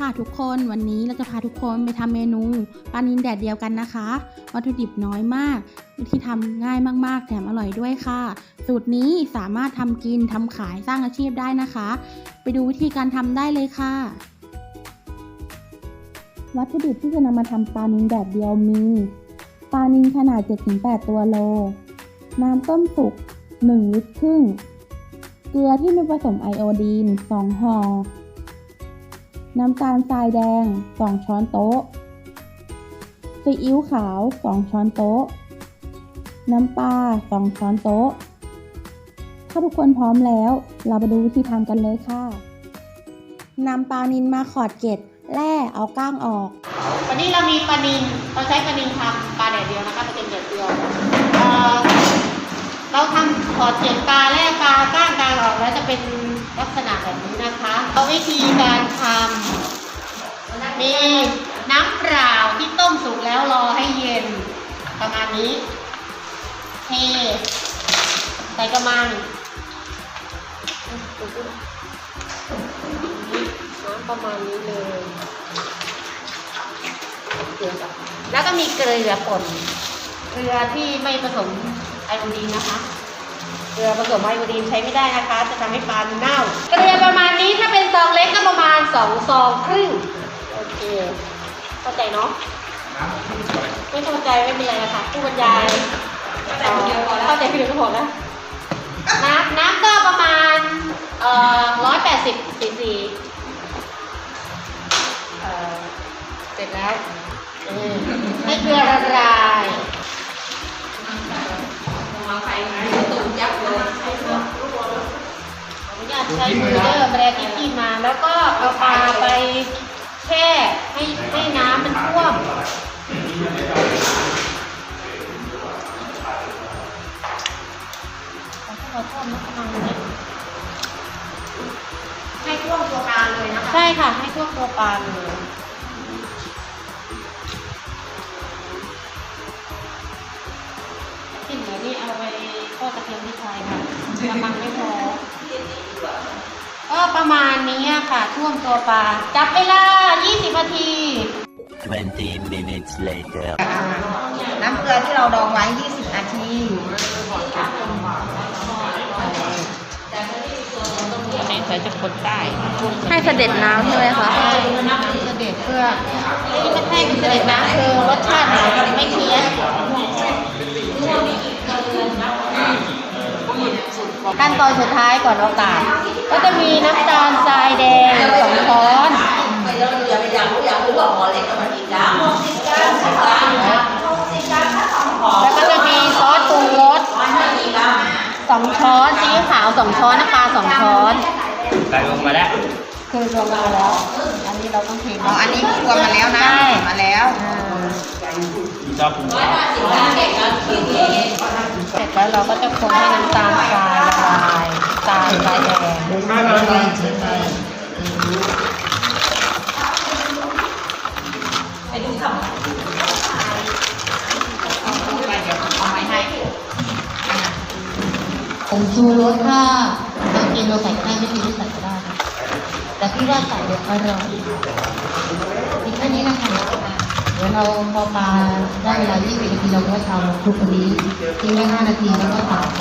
ค่ะทุกคนวันนี้เราจะพาทุกคนไปทำเมนูปลานิลแดดเดียวกันนะคะ วัตถุดิบน้อยมาก ที่ทำง่ายมากๆ แถมอร่อยด้วยค่ะ สูตรนี้สามารถทำกินทำขายสร้างอาชีพได้นะคะ ไปดูวิธีการทำได้เลยค่ะ วัตถุดิบที่จะนำมาทำปลานิลแดดเดียวมีปลานิลขนาด 7-8 ตัวโล น้ำต้มสุก 1 ลิตรครึ่ง เกลือที่ม่ผสมไอโอดีน 2ห่อ น้ำตาลทรายแดง 2 ช้อนโต๊ะ ซีอิ๊วขาว 2 ช้อนโต๊ะ น้ำปลา 2 ช้อนโต๊ะ ถ้าทุกคนพร้อมแล้ว เราไปดูวิธีทำกันเลยค่ะนำปลานินมาขอดเกล็ดแล่เอาก้างออก วันนี้เรามีปลานิลเราใช้ปลานิลทำปลาแดดเดียวนะคะเป็นแดดเดียวเเราทำขอดเจ็ดปลาแล่ปลาก้างกลางออกแล้วจะเป็น ลักษณะแบบนี้นะคะเอาวิธีการทำมีน้ำเปล่าที่ต้มสุกแล้วรอให้เย็น ประมาณนี้เทใส่กระมังน้ำประมาณนี้เลยแล้วก็มีเกลือป่นเกลือที่ไม่ผสมไอโอดีนนะคะ เกลือผสมไอโอดีนใช้ไม่ได้นะคะ จะทำให้ปลาเน่า เกลือประมาณนี้ถ้าเป็นซองเล็กก็ประมาณสองซองครึ่งโอเคเข้าใจเนาะไม่เข้าใจไม่เป็นไรนะคะผู้บรรยายเข้าใจคนเดียวพอแล้วเข้าใจคนเดียวก็พอแล้วน้ำน้ำก็ประมาณเอ่อร้อยแปดสิบซีซีเอ่อเสร็จแล้วอืมให้เกลือละลาย ใช้มือเดอร์แบรนด์ที่ที่มา แล้วก็เอาปลาไปแช่ให้ให้น้ำมันท่วมเราท่วมนะประมาณนี้ให้ท่วมตัวปลาเลยนะคะ ใช่ค่ะ ให้ท่วมตัวปลาเลยที่เหลือนี่เอาไปทอดกระเทียมพริกไทยค่ะกำลังไม่พอ ก็ประมาณนี้ค่ะท่วมตัวปลาจับเวลา 20 นาที20 minutes later. น้ำเกลือที่เราดองไว้ 20 นาทีอันนี้ใส่จะคนใต้ให้เสด็จน้ำใช่ไหมคะน้ำเสด็จเพื่อที่มันให้เสด็จน้ำคือรสชาติมันไม่เพี้ยน ขั้นตอนสุดท้ายก่อนเอากาศก็จะมีน้ำตาลทรายแดงสองช้อนแล้วก็จะมีซอสปรุงรสสองช้อนซีอิ๊วขาวสองช้อนน้ำปลาสองช้อนไปลงมาแล้วคือรวมมาแล้ว อันนี้เราต้องเทอ๋ออันนี้รวมมาแล้วนะใช่มาแล้ว อ่าชอบปรุงเสร็จแล้วเราก็จะคนให้น้ำตาลทรายละลายตาลทรายแดงผงชูรสค่ะเรากินเราใส่ได้ไม่กินไม่ใส่ก็ได้นะแต่พี่ว่าใส่เดี๋ยวอร่อยมีแค่นี้นะคะ ดี๋ยวเราพอปลาได้เวลา 20 นาทีเราก็ทำคลุกอันนี้ทิ้งไว้ 5 นาทีแล้วก็ตากไป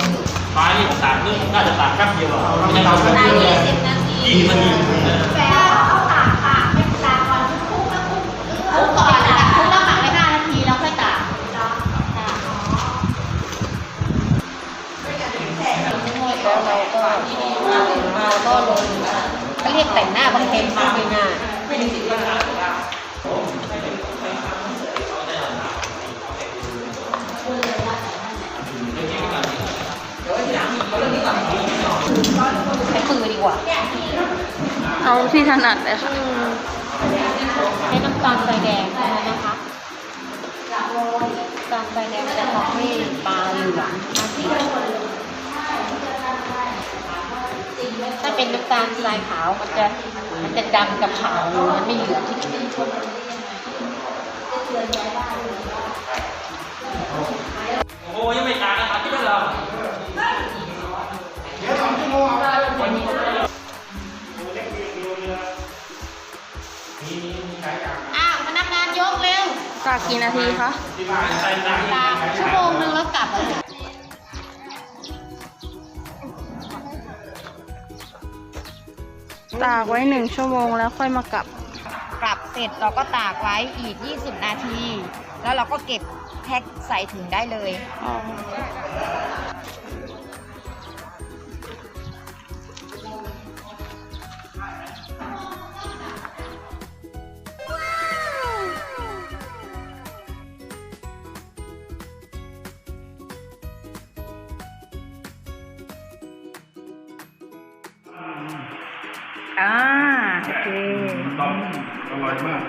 ไม้นี่ตากนี่น่าจะตากแป๊บเดียวอะไม่ใช่เราแป๊บเดียวยี่สิบนาทียี่สิบนาทีคลุกก่อนนะคะคลุกแล้วหมักไว้5นาทีแล้วค่อยตากค่ะแล้วเราก็เราก็เรียกแต่งหน้าบางเทนพูดง่าย เอาที่ถนัดเลยค่ะใช้น้ำตาลทรายแดงใช่ไหมนะคะน้ำตาลทรายแดงจะทำให้ปลาเหลืองถ้าเป็นน้ำตาลทรายขาวมันจะมันจะดำกับขาวมันไม่เหลืองที่ชุ่โอ้โหยังไม่ตากนะครับที่เราากกี่นาทีคะตากชั่วโมงนึงแล้วกลับอะตากไว้หนึ่งชั่วโมงแล้วค่อยมากลับ กลับเสร็จเราก็ตากไว้อีก 20 นาที แล้วเราก็เก็บแพ็คใส่ถุงได้เลย อ๋อ อ่าโอเคอร่อยมาก